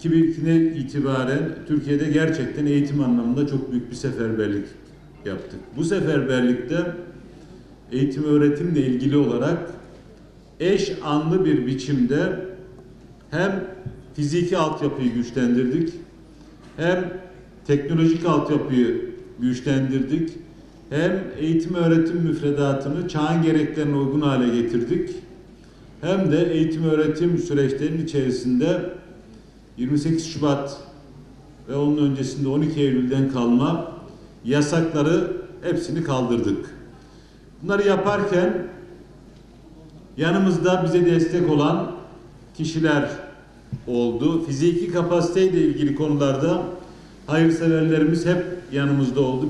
2002'den itibaren Türkiye'de gerçekten eğitim anlamında çok büyük bir seferberlik yaptık. Bu seferberlikte eğitim öğretimle ilgili olarak eş anlı bir biçimde hem fiziki altyapıyı güçlendirdik, hem teknolojik altyapıyı güçlendirdik, hem eğitim öğretim müfredatını çağın gereklerine uygun hale getirdik, hem de eğitim öğretim süreçlerinin içerisinde 28 Şubat ve onun öncesinde 12 Eylül'den kalma yasakları hepsini kaldırdık. Bunları yaparken yanımızda bize destek olan kişiler oldu. Fiziki kapasiteyle ilgili konularda hayırseverlerimiz hep yanımızda oldu.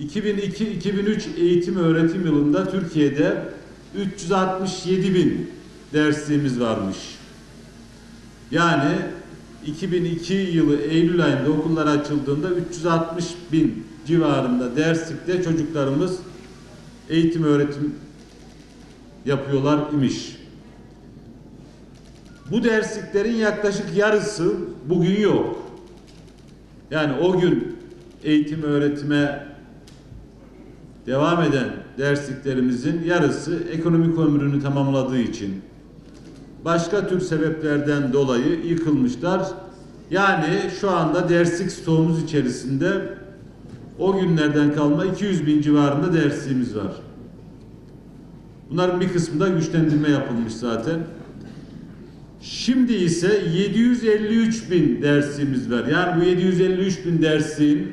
2002-2003 eğitim öğretim yılında Türkiye'de 367 bin dersliğimiz varmış. Yani 2002 yılı Eylül ayında okullar açıldığında 360 bin civarında derslikte çocuklarımız eğitim öğretim yapıyorlar imiş. Bu dersliklerin yaklaşık yarısı bugün yok. Yani o gün eğitim öğretime devam eden dersliklerimizin yarısı ekonomik ömrünü tamamladığı için başka tür sebeplerden dolayı yıkılmışlar. Yani şu anda derslik stoğumuz içerisinde o günlerden kalma 200 bin civarında dersliğimiz var. Bunların bir kısmında güçlendirme yapılmış zaten. Şimdi ise 753 bin dersimiz var. Yani bu 753 bin dersin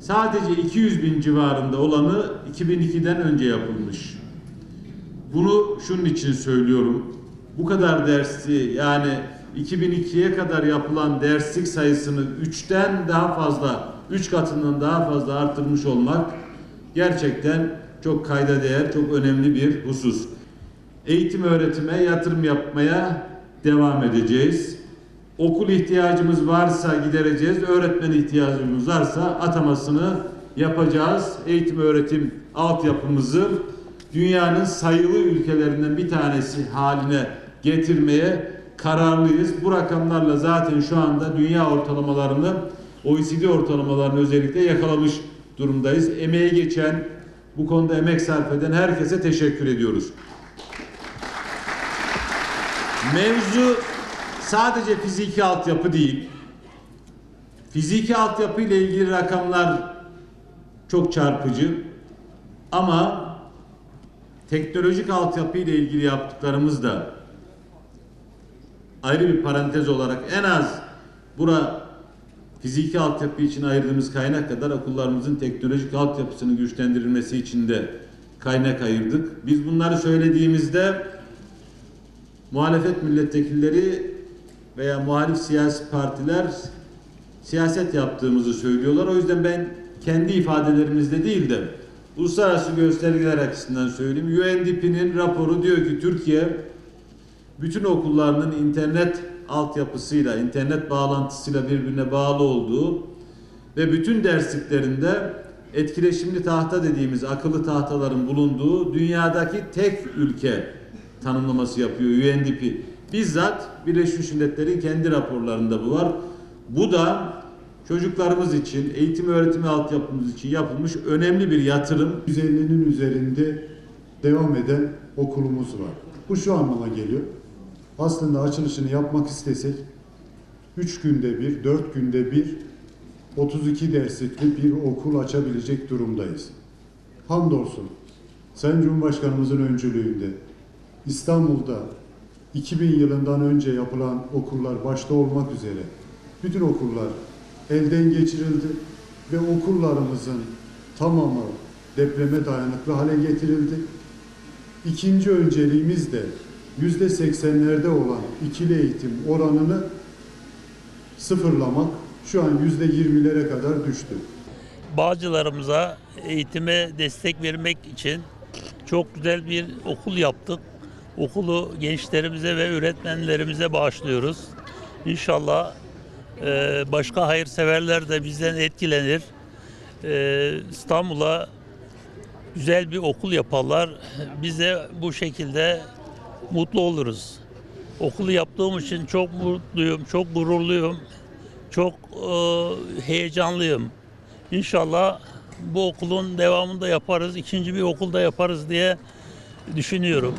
sadece 200 bin civarında olanı 2002'den önce yapılmış. Bunu şunun için söylüyorum. Bu kadar dersi yani 2002'ye kadar yapılan derslik sayısını 3'ten daha fazla, 3 katından daha fazla arttırmış olmak gerçekten çok kayda değer, çok önemli bir husus. Eğitim öğretime yatırım yapmaya devam edeceğiz. Okul ihtiyacımız varsa gidereceğiz. Öğretmen ihtiyacımız varsa atamasını yapacağız. Eğitim öğretim altyapımızı dünyanın sayılı ülkelerinden bir tanesi haline getirmeye kararlıyız. Bu rakamlarla zaten şu anda dünya ortalamalarını, OECD ortalamalarını özellikle yakalamış durumdayız. Emeğe geçen, bu konuda emek sarf eden herkese teşekkür ediyoruz. Mevzu sadece fiziki altyapı değil. Fiziki altyapı ile ilgili rakamlar çok çarpıcı. Ama teknolojik altyapı ile ilgili yaptıklarımız da ayrı bir parantez olarak en az bura fiziki altyapı için ayırdığımız kaynak kadar okullarımızın teknolojik altyapısının güçlendirilmesi için de kaynak ayırdık. Biz bunları söylediğimizde muhalefet milletvekilleri veya muhalif siyasi partiler siyaset yaptığımızı söylüyorlar. O yüzden ben kendi ifadelerimizde değil de uluslararası göstergeler açısından söyleyeyim. UNDP'nin raporu diyor ki Türkiye bütün okullarının internet altyapısıyla, internet bağlantısıyla birbirine bağlı olduğu ve bütün dersliklerinde etkileşimli tahta dediğimiz akıllı tahtaların bulunduğu dünyadaki tek ülke tanımlaması yapıyor UNDP. Bizzat Birleşmiş Milletler'in kendi raporlarında bu var. Bu da çocuklarımız için, eğitim öğretim altyapımız için yapılmış önemli bir yatırım. 150'nin üzerinde devam eden okulumuz var. Bu şu anlama geliyor. Aslında açılışını yapmak istesek 3 günde bir, 4 günde bir 32 derslikli bir okul açabilecek durumdayız. Hamdolsun Sayın Cumhurbaşkanımızın öncülüğünde İstanbul'da 2000 yılından önce yapılan okullar başta olmak üzere bütün okullar elden geçirildi ve okullarımızın tamamı depreme dayanıklı hale getirildi. İkinci önceliğimiz de yüzde seksenlerde olan ikili eğitim oranını sıfırlamak şu an yüzde yirmilere kadar düştü. Bağcılarımıza eğitime destek vermek için çok güzel bir okul yaptık. Okulu gençlerimize ve öğretmenlerimize bağışlıyoruz. İnşallah e, başka hayırseverler de bizden etkilenir. E, İstanbul'a güzel bir okul yaparlar. Biz de bu şekilde mutlu oluruz. Okulu yaptığım için çok mutluyum, çok gururluyum, çok e, heyecanlıyım. İnşallah bu okulun devamını da yaparız, ikinci bir okulda yaparız diye düşünüyorum.